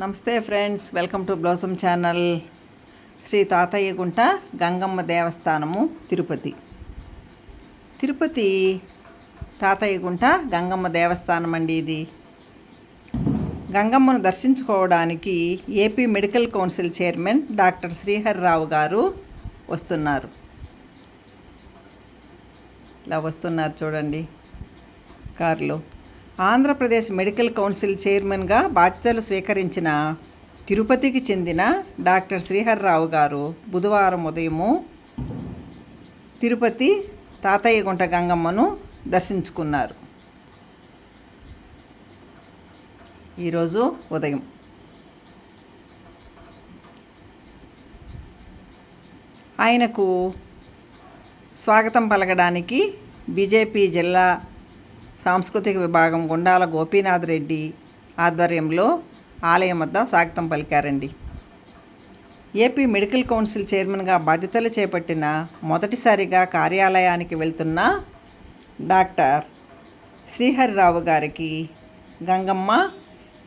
నమస్తే friends welcome to blossom channel. Shri Tatayya Gunta Gangamma దేవస్థానము Tirupati. Tirupati తాతయ్య గుంట గంగమ్మ దేవస్థానం అండి ఇది. గంగమ్మను దర్శించుకోవడానికి AP medical council chairman doctor Sriharirao గారు వస్తున్నారు. ఇలా వస్తున్నారు చూడండి కారులో. ఆంధ్రప్రదేశ్ మెడికల్ కౌన్సిల్ చైర్మన్గా బాధ్యతలు స్వీకరించిన తిరుపతికి చెందిన డాక్టర్ శ్రీహర్రావు గారు బుధవారం ఉదయము తిరుపతి తాతయ్యగుంట గంగమ్మను దర్శించుకున్నారు. ఈరోజు ఉదయం. ఆయనకు స్వాగతం పలకడానికి బీజేపీ జిల్లా సాంస్కృతిక విభాగం గుండాల గోపీనాథ్ రెడ్డి ఆధ్వర్యంలో ఆలయం వద్ద స్వాగతం పలికారండి. ఏపీ మెడికల్ కౌన్సిల్ చైర్మన్గా బాధ్యతలు చేపట్టిన మొదటిసారిగా కార్యాలయానికి వెళ్తున్న డాక్టర్ శ్రీహరిరావు గారికి గంగమ్మ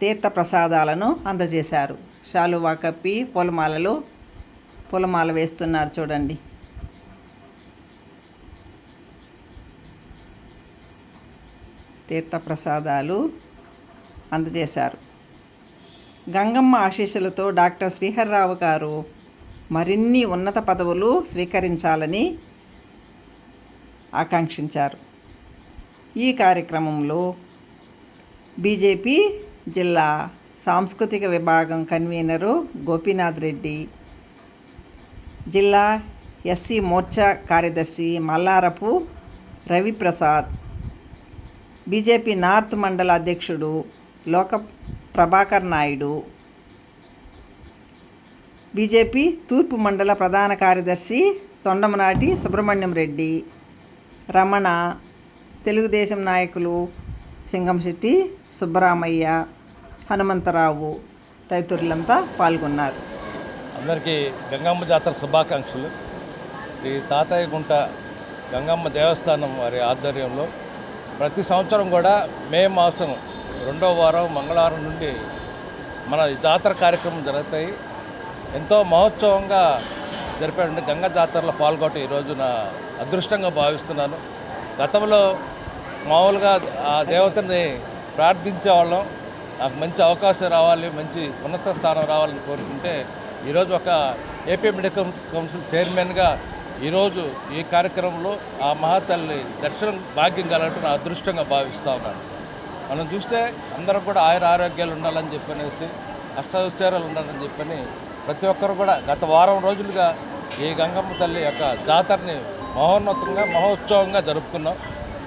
తీర్థ ప్రసాదాలను అందజేశారు. శాలువా కప్పి పూలమాలలు పూలమాల వేస్తున్నారు చూడండి. తీర్థప్రసాదాలు అందజేశారు. గంగమ్మ ఆశీస్సులతో డాక్టర్ శ్రీహర్రావు గారు మరిన్ని ఉన్నత పదవులు స్వీకరించాలని ఆకాంక్షించారు. ఈ కార్యక్రమంలో బీజేపీ జిల్లా సాంస్కృతిక విభాగం కన్వీనరు గోపీనాథ్ రెడ్డి జిల్లా ఎస్సీ మోర్చా కార్యదర్శి మల్లారపు రవిప్రసాద్ బీజేపీ నార్త్ మండల అధ్యక్షుడు లోక ప్రభాకర్ నాయుడు బీజేపీ తూర్పు మండల ప్రధాన కార్యదర్శి తొండమనాటి సుబ్రహ్మణ్యం రెడ్డి రమణ తెలుగుదేశం నాయకులు సింగంశెట్టి సుబ్బరామయ్య హనుమంతరావు తదితరులంతా పాల్గొన్నారు. అందరికీ గంగమ్మ జాతర శుభాకాంక్షలు. ఈ తాతయ్య గుంట గంగమ్మ దేవస్థానం వారి ఆధ్వర్యంలో ప్రతి సంవత్సరం కూడా మే మాసం రెండో వారం మంగళవారం నుండి మన జాతర కార్యక్రమం జరుగుతాయి. ఎంతో మహోత్సవంగా జరిపే గంగ జాతరలో పాల్గొనడం ఈరోజు నా అదృష్టంగా భావిస్తున్నాను. గతంలో మామూలుగా ఆ దేవతని ప్రార్థించేవాళ్ళం నాకు మంచి అవకాశం రావాలి మంచి ఉన్నత స్థానం రావాలని కోరుకుంటే ఈరోజు ఒక ఏపీ మెడికల్ కౌన్సిల్ చైర్మన్గా ఈరోజు ఈ కార్యక్రమంలో ఆ మహాతల్లి దర్శనం భాగ్యం కలగటం నా అదృష్టంగా భావిస్తూ ఉన్నాను. మనం చూస్తే అందరం కూడా ఆయుర ఆరోగ్యాలు ఉండాలని చెప్పనేసి అష్టోచ్చారాలు ఉండాలని చెప్పని ప్రతి ఒక్కరు కూడా గత వారం రోజులుగా ఈ గంగమ్మ తల్లి యొక్క జాతరని మహోన్నతంగా మహోత్సవంగా జరుపుకున్నాం.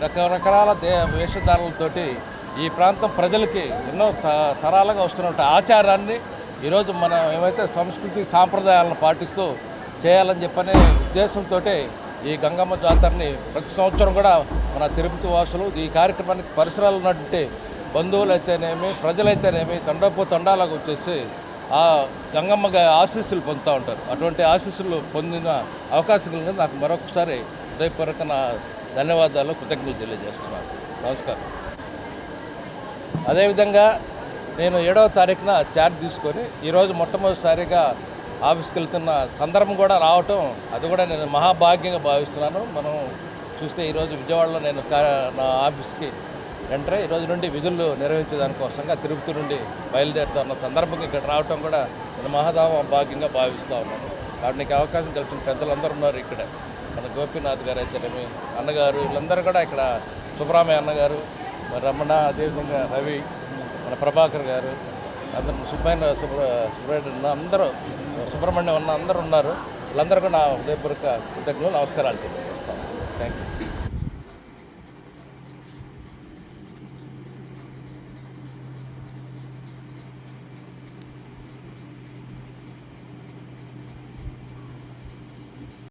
రకరకాల దే వేషధారణలతోటి ఈ ప్రాంతం ప్రజలకి ఎన్నో త తరాలుగా వస్తున్న ఆచారాన్ని ఈరోజు మనం ఏమైతే సంస్కృతి సాంప్రదాయాలను పాటిస్తూ చేయాలని చెప్పనే ఉద్దేశంతో ఈ గంగమ్మ జాతరని ప్రతి సంవత్సరం కూడా మన తిరుపతి వాసులు ఈ కార్యక్రమానికి పరిసరాలు ఉన్నటువంటి బంధువులైతేనేమి ప్రజలైతేనేమి తండపు తండాలకు వచ్చేసి ఆ గంగమ్మ ఆశీస్సులు పొందుతూ ఉంటారు. అటువంటి ఆశీస్సులు పొందిన అవకాశం నాకు మరొకసారి హృదయపూర్వక నా ధన్యవాదాలు కృతజ్ఞతలు తెలియజేస్తున్నాను. నమస్కారం. అదేవిధంగా నేను ఏడవ తారీఖున ఛార్జ్ తీసుకొని ఈరోజు మొట్టమొదటిసారిగా ఆఫీస్కి వెళ్తున్న సందర్భం కూడా రావటం అది కూడా నేను మహాభాగ్యంగా భావిస్తున్నాను. మనం చూస్తే ఈరోజు విజయవాడలో నేను కా- నా ఆఫీస్కి ఎంటర్ ఈరోజు నుండి విధులు నిర్వహించేదానికోసంగా తిరుపతి నుండి బయలుదేరుతున్న సందర్భంగా ఇక్కడ రావటం కూడా నేను మహాదామ భాగ్యంగా భావిస్తూ ఉన్నాను. కాబట్టి నీకు అవకాశం కల్పించిన పెద్దలందరూ ఉన్నారు ఇక్కడ. మన గోపీనాథ్ గారు అయితేనేమి అన్నగారు వీళ్ళందరూ కూడా ఇక్కడ సుబ్రహ్మణ్య అన్నగారు మరి రమణ అదేవిధంగా రవి మన ప్రభాకర్ గారు అతను సుబ్బయ్య సుబ్ర సుబ్రహ్మణ్యం అందరూ సుబ్రహ్మణ్యం ఉన్న అందరూ ఉన్నారు. వీళ్ళందరూ కూడా నా హృదయపూర్వక కృతజ్ఞతలు నమస్కారాలు తెలియజేస్తాను. Thank you